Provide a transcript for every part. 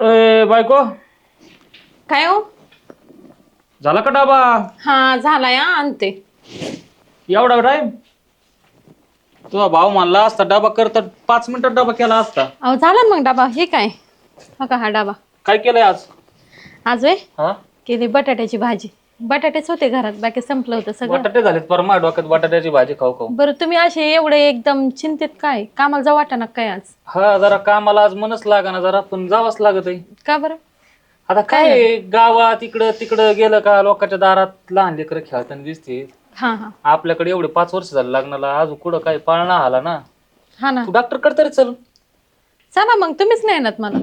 ए बायको? काय हो? झाला का डाबा? हा झालाय हा, आणते. एवढा टाइम तुझा भाऊ म्हणला असता डबा करता पाच मिनिटात डबा केला असता. अहो झाला ना मग डबा. हे काय? हा का हा डबा. काय केलंय आज? आज वे हा? केली बटाट्याची भाजी. बटाटेच होते घरात बाकी संपलं होतं सगळं. बटाटे झालेत पर माझ्या डोक्यात बटाट्याची भाजी खाऊ खाऊ. बरं तुम्ही असे एवढे एकदम चिंतेत काय? कामाला जाऊ वाटा ना काय आज? हा जरा कामाला आज मनच लागा ना जरा पण जावंच लागत आहे का बरं? आता काय आहे, गावात इकडं तिकडं गेलं का लोकांच्या दारात लहान लेकरं खेळताना दिसते. हा हा. आपल्याकडे एवढे पाच वर्ष झाले लग्नाला अजून कुठं काही पाळणा आला ना. हा ना. तू डॉक्टर तरी चल. चला मग तुम्हीच नाही येणार मला.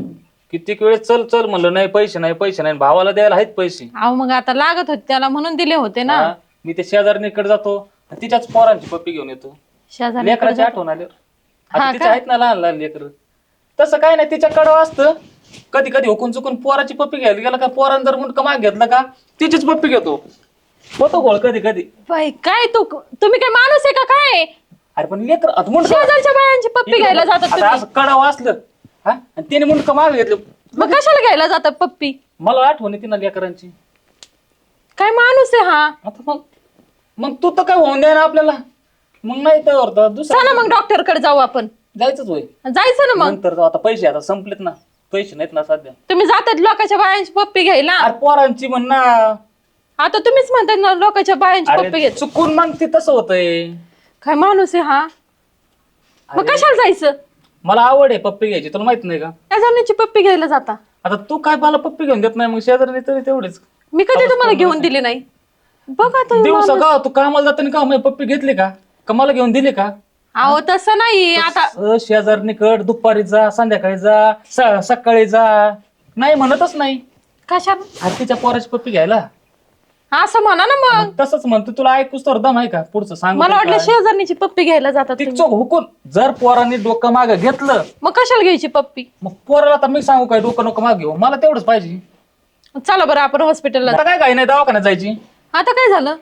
कित्येक वेळेस चल चल म्हणलं नाही पैसे नाही पैसे नाही. भावाला द्यायला आहेत पैसे. अहो मग आता लागत होते त्याला म्हणून दिले होते ना. हा, मी ते शेजारणीकडे जातो आणि तिच्याच पोरांची पप्पी घेऊन येतो. शेजारी लेकराची आठवण आली हा आता तिच्या आहेत ना लहान लहान लेकर. तसं काय नाही तिच्याकडं असतं. कधी कधी हुकून चुकून पोराची पप्पी घ्यायला गेला का पोरानं जर मुंडकं माग घेतलं का तिचीच पप्पी घेतो. होतो गोळ कधी कधी. बाई काय तू तुम्ही काय माणूस आहे का काय? अरे पण लेकर शेजारच्या बायांची पप्पी घ्यायला जातात आता तुम्ही. असं कडावं असलं हा? आणि तिने मुंडकं माग घेतलं? मग कशाला घ्यायला जातात पप्पी? मला आठवण येते ना लेकरांची. काय माणूस आहे हा? आता मग मग तू तर काय होऊन द्या ना आपल्याला? मग नाही तर दुसरं चला मग डॉक्टरकडे जाऊ आपण. जायचंच होय. जायचं ना मग. नंतर जाऊ. आता पैसे आता संपलेत ना. पैसे नाहीत ना सध्या. तुम्ही जातात लोकांच्या बायांची पप्पी घ्यायला. अरे पोरांची म्हण ना. आता तुम्हीच म्हणतात ना लोकांच्या बायांची पप्पी अरे घ्यायची. चुकून मग ते तसं होतंय. काय माणूस आहे हा? मग अरे, कशाला जायचं? मला आवड आहे पप्पी घ्यायची तुला माहीत नाही का? त्या जाण्याची पप्पी घ्यायला जाता. आता तू काय मला पप्पी घेऊन देत नाही मग शेजारी तरी तेवढेच. मी कधी तुम्हाला घेऊन दिली नाही? बघा तुम्ही दिवस का तू कामाला जाताना का मग पप्पी घेतली का? का मला घेऊन दिली का? अहो तसं नाही. आता अ, शेजारणीकड दुपारी जा संध्याकाळी जा स- सकाळी जा. नाही म्हणतच नाही. अरे तिच्या पोराची पप्पी घ्यायला? असं म्हणा ना मग. तसंच म्हणतो तुला ऐकूच तर दम आहे का? पुढचं सांग मला वाटलं शेजारणीची पप्पी घ्यायला जातात तुम्ही. हुकून जर पोरांनी डोकं माग घेतलं मग कशाला घ्यायची पप्पी? मग पोराला आता मी सांगू काय डोकं नको माग घेऊ. मला तेवढंच पाहिजे. चला बरं आपण हॉस्पिटलला आता काय काही नाही दवाखान्यात जायची. आता काय झालं?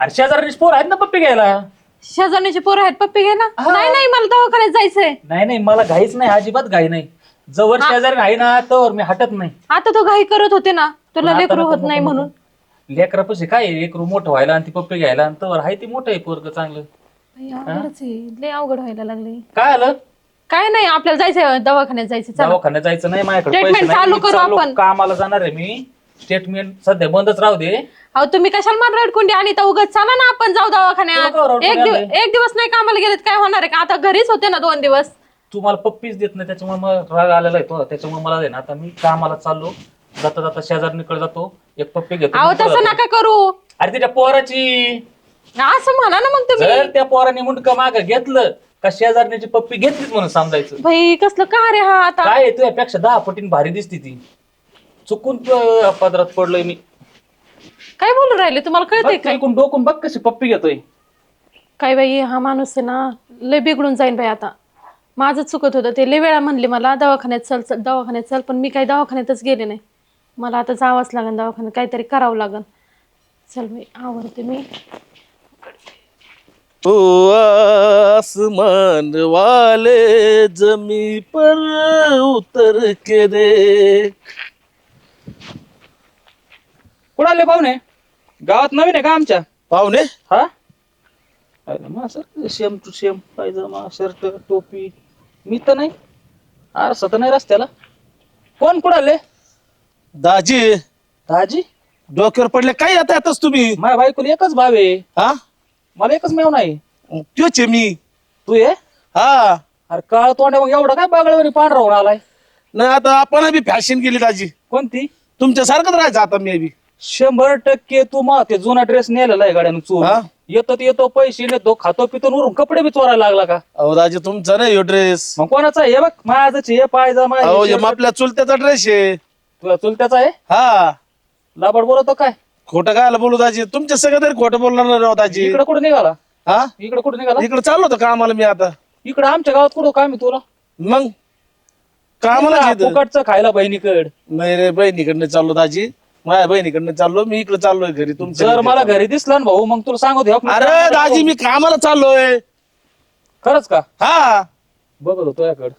अरे शेजारी पोर आहेत ना पप्पी घ्यायला? शेजारणीची पोरं आहेत पप्पी घे ना नाही नाही मला दवाखान्यात जायचंय. नाही नाही मला घाईच नाही अजिबात घाई नाही. जवळ शेजारी आहे ना तर मी हटत नाही. आता तो घाई करत होते ना तुला आता लेकरू नको, होत नको, नाही नको. म्हणून. लेकरापाशी काय आहे, लेकरू मोठं व्हायला आणि ती पप्पी घ्यायला आणि तर आहे ती मोठं आहे पोरग चांगलं. बाई, अवघडच आहे. लय अवघड व्हायला लागले काय आलं? काय नाही आपल्याला जायचंय दवाखान्यात जायचं चला. दवाखान्यात जायचं नाही माझ्याकडे Treatment पैसे नाही. चालू मी करू चाललो, आपण. कामाला जाणार आहे मी. स्टेटमेंट सध्या बंदच राहू दे. अहो तुम्ही कशाला मला रडकुंडी आणि तर उगाच चला ना आपण जाऊ दवाखान्यात. तुला का रडकुंडी एक? एक दिवस नाही कामाला गेलेत काय होणार आहे का? आता घरीच होते ना दोन दिवस. तू मला पप्पीच देत नाही त्याच्यामुळे मला राग आलेला आहे तो. त्याच्यामुळे मला दे ना आता मी कामाला चाललो. जाता जाता शेजारणीकडे जातो. एक पप्पी घेतो अहो तसं. नका करू. अरे तिच्या पोराची. असं म्हणा ना मग तुम्ही. जर त्या पोराने मुंडकं माग घेतलं का शेजारणीची पप्पी घेतलीच म्हणून समजायचं भाई कसलं का रे हा आता? काय आहे तुझ्यापेक्षा दहा पटीन भारी दिसती ती. चुकून पदरात पडलोय मी. काय बोलू राहिले? तुम्हाला कळतंय बघ, काय? चुकून डोकून बघ कशी पप्पी घेतोय. काय बाई हा माणूस आहे ना लय बिघडून जाईन बाई आता. माझं चुकत होतं. ते लय वेळा म्हणले मला दवाखान्यात चल चल दवाखान्यात चल पण मी काही दवाखान्यातच गेले नाही. मला आता जावंच लागेल दवाखान्यात काहीतरी करावं लागेल. चल बाई आवडते मी. ओ आसमान वाले जमी पर उतर के दे कुठं आले पाहुणे? गावात नवीन आहे का आमच्या? पाहुणे? हा? अरे मग असं same to same pyjama shirt टोपी. मी तर नाही. आरसा तर नाही रस्त्याला. कोण कुठं आले? दाजी. दाजी? डोक्यावर पडले काय आता येतच तुम्ही? माझ्या बायकोला एकच भाव आहे. हा? मला एकच मेव नाही. त्योच आहे मी. तू ये. हा. अरे काळ तोंड मग एवढं काय बागळवणी पांढरा होऊन आलाय? नाही आता आपण बी फॅशन केली दाजी. कोणती? तुमच्या सारखंच राहायचं आता मी बी. शंभर टक्के तू मग ते जुना ड्रेस नेलेला आहे गाड्यानं चोर हा? येतो ते येतो पैसे नेतो खातो पितो वरून कपडे बी चोरायला लागला का? अहो दाजी तुमचा नाही ड्रेस मग कोणाचा आहे? हे बघ माझच हे अहो हे shirt. आपल्या चुलत्याचा ड्रेस आहे. तुला चुलत्याचा आहे? हा. लाबड बोलतो काय? खोटं काय बोलू दाजी. तुमच्या सगळं तरी खोटं बोलणार राव दाजी. इकडे कुठे निघाला? हा? इकडे कुठे निघाला? इकडे चाललो होतं कामाला मी आता. इकडे आमच्या गावात कुठं काय मी तुला? मग? कामाला येतं. फुकटचं खायला बहिणीकड. नाही रे बहिणीकडनं चाललो दाजी. माझ्या बहिणीकडनं चाललो मी इकडे चाललोय घरी तुमच्या जर. मला घरी दिसला ना भाऊ मग तुला सांगतो हे आपलं अरे दाजी मी कामाला चाललोय. खरंच का? हा. बघत होतो याकड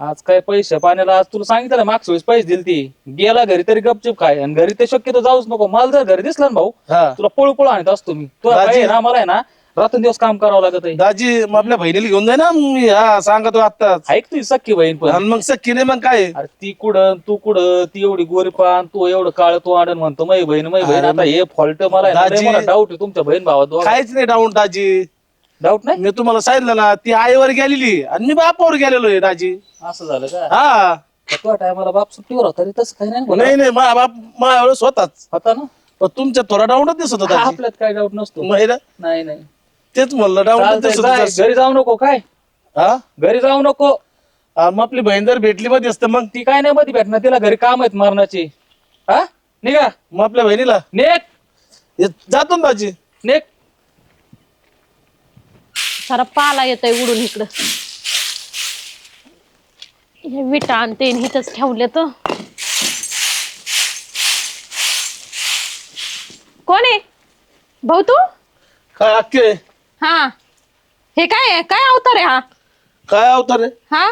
आज काय पैसे पाण्याला आज तुला सांगितलं ना मागच्या वेळेस पैसे दिले ती गेला घरी तरी गपचूप काय आणि घरी ते शक्यतो जाऊच नको. मला जर घरी दिसला ना भाऊ हा. तुला पळू पळू आणत असतो मी. तुला दाजी- आहे ना मला आहे ना रात्रंदिवस काम करावं लागत आहे. दाजी मग आपल्या बहिणीला घेऊन जाय ना मी हा सांगतो आत्ताच. ऐक तुझी सख्खी बहीण पण? आणि मग सख्खी नाही मग काय? अरे ती कुठं तू कुठं ती एवढी गोरीपान तू एवढं काळ तू आडन म्हणतो मै बहीण मै बहीण आता हे फॉल्ट मला दाजी- डाऊट तुमच्या बहीण भावात काहीच नाही डाऊन दाजी. डाऊट नाही? मी तुम्हाला सांगितलं ना ती आईवर गेलेली आणि मी बापावर गेलेलो आहे दाजी. असं झालं का? हा. टायमाला बाप सुट्टीवर होता रे तसं काही नाही बोलला. नाही बाप माझ्या वेळेस होताच होता ना? पण तुमच्या थोडा डाऊनच दिसत होता दाजी. आपल्यात काय डाऊट नसतो. महिला नाही नाही. तेच म्हणलं चालतंय, दिसत जाय, घरी जाऊ नको काय? हा? घरी जाऊ नको. हा, मग आपली बहीण जर भेटली मध्ये असतं मग? ती काय नाही मध्ये भेटणार तिला घरी काम आहेत मारण्याची हा? निघा. मग आपल्या बहिणीला? नेक हे जातो ना दाजी. नेक सारा पाला येतोय उडून इकडं. हे विटा आणते आणि इथंच ठेवले तर कोण आहे? भाऊ तू? काय अक्के हा. हे काय आहे? काय अवतार आहे हा? काय अवतार आहे? हा?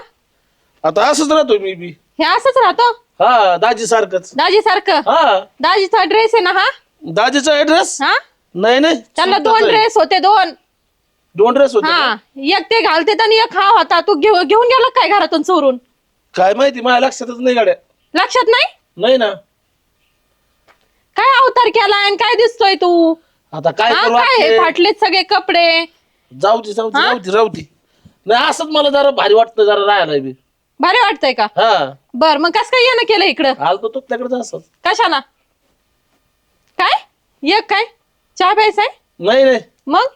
आता असंच राहतो मी बी. हे असंच राहतो? हा दाजी सारखंच दाजी सारखं हा. दाजीचा ड्रेस आहे ना हा? दाजीचा ऍड्रेस हा? नाही नाही. त्याला सुट्टाच दोन आहे. ड्रेस होते दोन. दोन ड्रेस होते हा? एक ते घालते आणि एक हा होता. तू घेऊ घेऊन गेला काय घरातून चोरून? काय माहिती माझ्या लक्षातच नाही गाड्या. लक्षात नाही? नाही ना. काय अवतार केलाय आणि काय दिसतोय तू? आता काय हा करू काय हे? फाटलेत सगळे कपडे? जाऊ दे जाऊ दे जाऊ दे राहू दे. नाही असंच मला जरा भारी वाटतं जरा राहायला बी. भारी वाटतंय का? हा. बर मग कस काय येणं केलं इकडं? आलतो तो तुझ्याकडे असं. कशाला? काय? एक काय? चहा प्यायचा आहे नाही नाही. मग?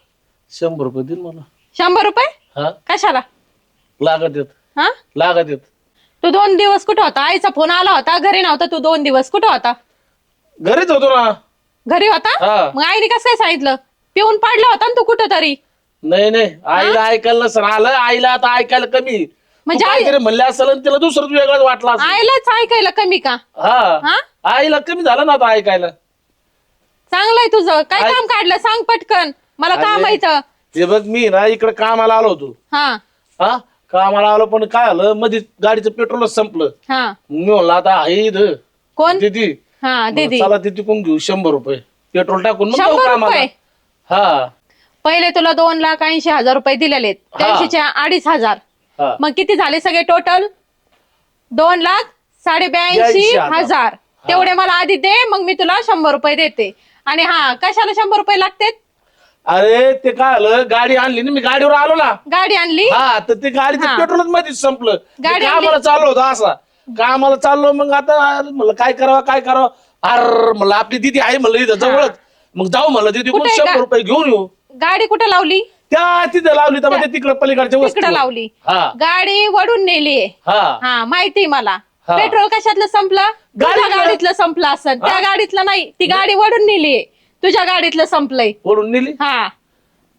शंभर रुपये देईन मला. शंभर रुपये? हा. कशाला? लागत येत हा? लागत येत तू दोन दिवस कुठं होता? आईचा फोन आला होता घरी नव्हता तू दोन दिवस कुठं होता? घरीच होतो ना. घरी होता? हा. मग आईने कसं काय सांगितलं? पिऊन पाडला होता ना तू कुठं तरी नाही. नाही आईला ऐकायला नसेल आलं. आईला आता ऐकायला कमी. म्हणजे आई म्हणले असेल आणि तिला दुसरंच वेगळंच वाटलं असेल. आईलाच ऐकायला कमी का? हा. हा? आईला कमी झालं ना आता ऐकायला. चांगलंय तुझं. काय आई- काम काढलं? सांग पटकन. मला काम. इथं. ते बघ मी ना इकडे कामाला आलो होतो. हा. हा? कामाला आलो पण काय आलं? मध्ये गाडीचं पेट्रोलच संपलं. हा. मी म्हणलं आता आहे इथं. कोण? दीदी. हा दीदी. चला तिथे कोण घेऊ शंभर रुपये. पेट्रोल टाकून मग जाऊ शंभर कामाला. रुपये? हा. पहिले तुला दोन लाख ऐंशी हजार रुपये दिलेले त्याऐंशीचे अडीच हजार. हा. मग किती झाले सगळे टोटल दोन लाख साडे ब्याऐंशी ब्याऐंशी हजार. हजार तेवढे मला आधी दे मग मी तुला शंभर रुपये देते. आणि हा कशाला शंभर रुपये लागते अरे ते काय आलं? गाडी आणली ना मी गाडीवर आलो ना. गाडी आणली? हा तर ते गाडीचं हा. पेट्रोलच मध्येच संपलं. गाडी कामाला चाललो होतो असा. कामाला चाललो मग आता म्हणलं काय करावं काय करावं? अर म्हणलं आपली दिदी आहे म्हणलं इथं जवळच. मग जाऊ म्हणलं तिथे कुठे आहे? शंभर का? रुपये घेऊन येऊ? गाडी कुठे लावली? त्या तिथे लावली तर म्हणजे तिकडे पलीकडच्या वस्तू लावली. हा. गाडी वडून नेली. हा. हा माहिती मला. हा. पेट्रोल कशातलं संपलं? तुझ्या गाडीतलं. गाडीतलं संपलं असं. त्या गाडीतलं नाही ती गाडी वडून नेली. तुझ्या गाडीतलं संपलंय. ओढून नेली? हा.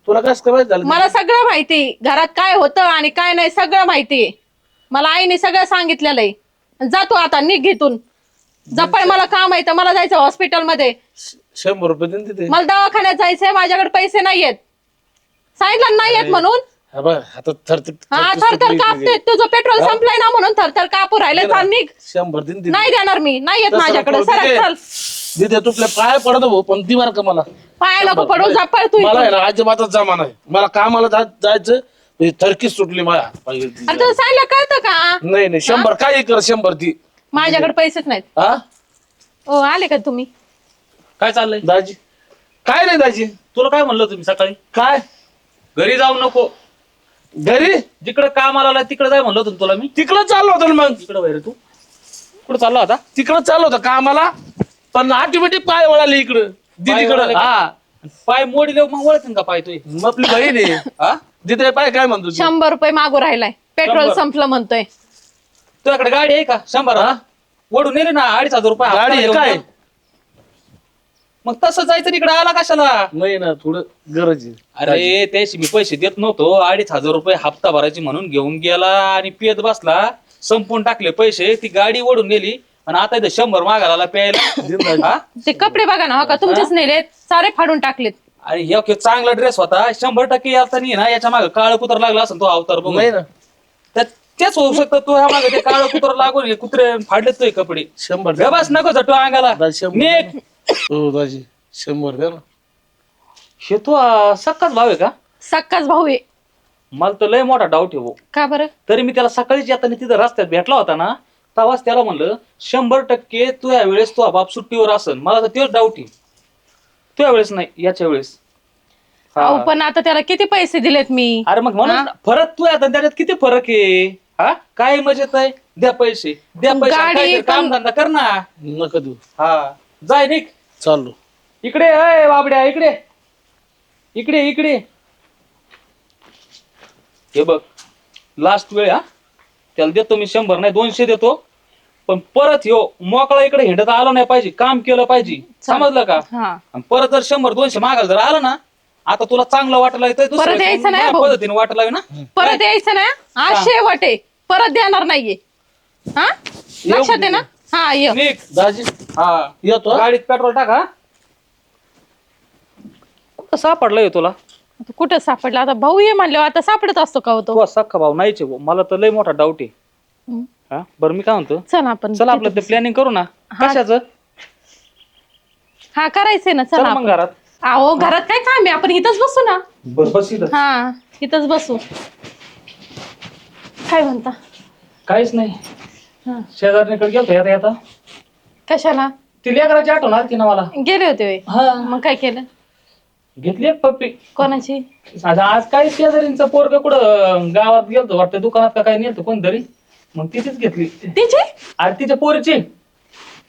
तुला कसं काय माहीत झालं? मला सगळं माहिती. घरात काय होतं आणि काय नाही सगळं माहिती. मला आईने सगळं सांगितलेलं आहे जातो आता निघ घेतून जपाय मला काम आहे तर मला जायचं हॉस्पिटलमध्ये. शंभर रुपये तिथे. मला दवाखान्यात जायचंय माझ्याकडे पैसे नाहीयेत. सांगितलं नाहीयेत म्हणून? हा बघ आता हा थरथर कापते. तुझं पेट्रोल संपलंय ना म्हणून थरथर कापू राहिले चाल निघ. शंभर नाही देणार मी. नाही येत तसं माझ्याकडे. नको. चल. तिथे तुपल्या पाय पडत भाऊ पण ती मार का मला. पाया नको पडू जपळ तू मला. आहे ना अजिबातच जमा नाही. मला कामाला जा- जायचं ही थरकीच सुटली माझ्या पायी. अरे तुला सांगितलं कळतं का? नाही नाही शंभर काय कर शंभर ती. माझ्याकडे पैसेच नाहीत. हा? ओ आले का तुम्ही? काय चाललंय? दाजी. काय नाही दाजी. तुला काय म्हणलं तुम्ही सकाळी? काय? घरी जाऊ नको. घरी? जिकडे कामाला आला तिकडे जाय म्हणलं होतं ना तुला मी. तिकडं चाललो होतो ना मग. तिकडे वैर तू. कुठं चालला होता? तिकडं चाललो होतं कामाला. पण ऑटोमॅटिक पाय वळाले इकडं. दीदीकडं? हा. पाय मोडी देऊ मग ओळखेन का पाय तुझे मग आपली बहीण आहे. हा? दिदे पाय काय म्हणतो तू? शंभर रुपये मागू राहिलाय. पेट्रोल शंभर. संपलं म्हणतोय. तुझ्याकडे गाडी आहे का? शंभर. हा? ओढून नेले ना अडीच हजार रुपये गाडी आहे काय? मग तसं जायचं इकडे आला कशाला? नाही ना थोडं गरज आहे. अरे त्याशी मी पैसे देत नव्हतो. अडीच हजार रुपये हप्ता भरायची म्हणून घेऊन गेला आणि पियत बसला. संपून टाकले पैसे. ती गाडी ओढून नेली. आणि आता इथं शंभर मागायला प्यायला. हा? ते कपडे बघा ना हो का तुमचेच नेलेत सारे फाडून टाकलेत. आणि हे ओके, चांगला ड्रेस होता. शंभर टक्के आता नाही ना याच्या मागे काळ कुतर लागला असं तो अवतार बघून. नाही ना. तेच होऊ शकतं तू ह्या मागे ते काळं कुत्र लागून हे कुत्रे फाडले तुझे कपडे. शंभर द्या बस नको झटू अंगाला. शंभर निघ. हो दाजी शंभर द्या ना. हे तू अं, सक्काच भाव आहे का? सक्काच भाऊ आहे. मला तर लय मोठा डाऊट आहे भाऊ का बरं? तरी मी त्याला सकाळीच येताना तिथं रस्त्यात भेटला होता ना तेव्हाच त्याला म्हणलं शंभर टक्के तू या वेळेस तू बाप सुट्टीवर असन. मला तर तेच डाऊट आहे. तू या वेळेस नाही याच्या वेळेस. हा. अहो पण आता त्याला किती पैसे दिलेत मी? अरे मग म्हणून फरक तू आता त्याच्यात किती फरक आहे? हा? काय मजेत आहे? द्या पैसे. द्या पैसे. गाडी काहीतरी पण- काम धंदा कर ना. नका देऊ. हा. जाय निक चाललो. इकडे अय बाबड्या इकडे. इकडे इकडे. हे बघ. लास्ट वेळ हा? त्याला देतो मी शंभर नाही दोनशे देतो. पण परत ह्यो मोकळा इकडे हिंडत आला नाही पाहिजे काम केलं पाहिजे. समजलं का? हा. आणि परत जर शंभर दोनशे मागायला जर आलं ना आता तुला चांगलं वाटायला येतंय दुसऱ्या परत यायचं नाही भाऊ. पद्धतीने वाटायला ना? परत यायचं ना आज शेवट आहे परत देणार नाहीये. हा? लक्षात आहे ना? हा ये. निक दाजी. हा येतो. हा? गाडीत पेट्रोल टाका. कुठं सापडलं हे तुला? आता कुठं सापडला? आता भाऊ ये म्हणल्यावर आता सापडत असतो का हो तो? तू सख्खा भाऊ? नाहीच आहे भाऊ. मला तर लय मोठा डाऊट आहे. हा? बरं मी काय म्हणतो? चल आपण चला आपलं ते प्लॅनिंग करू ना. कशाचं? हा करायचंय ना चला चला मग घरात. अहो घरात काय काम आहे? आपण इथंच बसू ना. बस इथं. हा इथंच बसू. काय म्हणता? काहीच नाही. हा. शेजारणीकडे गेलतो येता येता. कशाला? ती लेकराची आठवण आली ना मला. गेले होते होय. हा. मग काय केलं? घेतली एक पप्पी. कोणाची? आज आज काय शेजारींचा पोरग कुठं गावात गेलतो वाटतं दुकानात का काय नेलतो कोणतरी? मग तिचीच घेतली. तिची? अरे तिच्या पोरीची.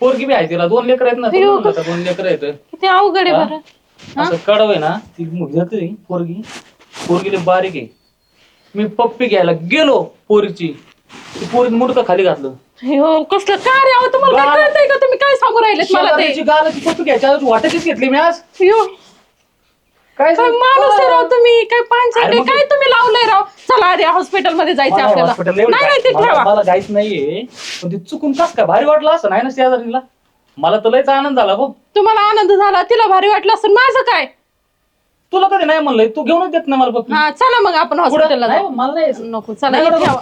पोरगी बी आहे तिला दोन लेकर आहेत ना का दोन लेकर आहेत. किती अवघड आहे बरं. असं कडव आहे ना ती घेतली पोरगी पोरगी. लय बारीक आहे. मी पप्पी घ्यायला गेलो पोरीची. ती पोरीने मुडकं खाली घातलं. हो कसलं का रे अहो तुम्हाला काय गाल- कळतंय का? तुम्ही काय सांगू राहिलेत मला ते? शेजारीची गालाची पप्पी घ्यायच्या वाटाचीच घेतली मी आज. काय काय माणूस आहे राव तुम्ही? काय अरे मग- काय तुम्ही लावलंय राव? चला आधी हॉस्पिटलमध्ये जायचं मला आपल्याला. hospital नाही एवढं नाही ते मला- ठेवा. मला नाहीये. पण ते चुकून कस काय? भारी वाटलं असं? नाही ना शेजारीला मला तर लयच आनंद झाला भाऊ तुम्हाला आनंद झाला? तिला भारी वाटलं असेल माझं काय? तुला कधी नाही म्हणलंय? तू घेऊनच देत नाही मला पप्पी हा चला मग आपण हॉस्पिटलला नाही, जाऊ. मला नाही यायचं. नको चला नाही इथे बरं, ठेवा.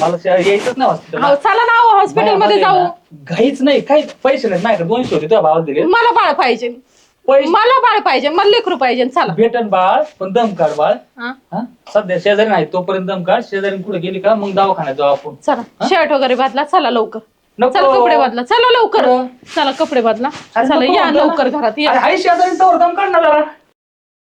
मला शे- यायचंच नाही हॉस्पिटल हो चला ना हॉस्पिटलमध्ये जाऊ. घाईच नाही काही पैसे नाहीत. माझ्याकडे दोनशे होते तुझ्या भावाला दिले मला बाळ पाहिजे. पैसे मला बाळ पाहिजे मला लेकरू पाहिजे चला. भेटन बाळ पण दम काढ बाळ. हा? हा? सध्या शेजारी नाही तोपर्यंत दम काढ. शेजारी कुठे गेली का मग दवाखान्यात जाऊ आपण. चला शर्ट वगैरे बदला चला लवकर. चला कपडे बदला चला लवकर? चला कपडे बदला. चला या. लवकर घरात या. शेजारी तोवर दम काढ ना जरा.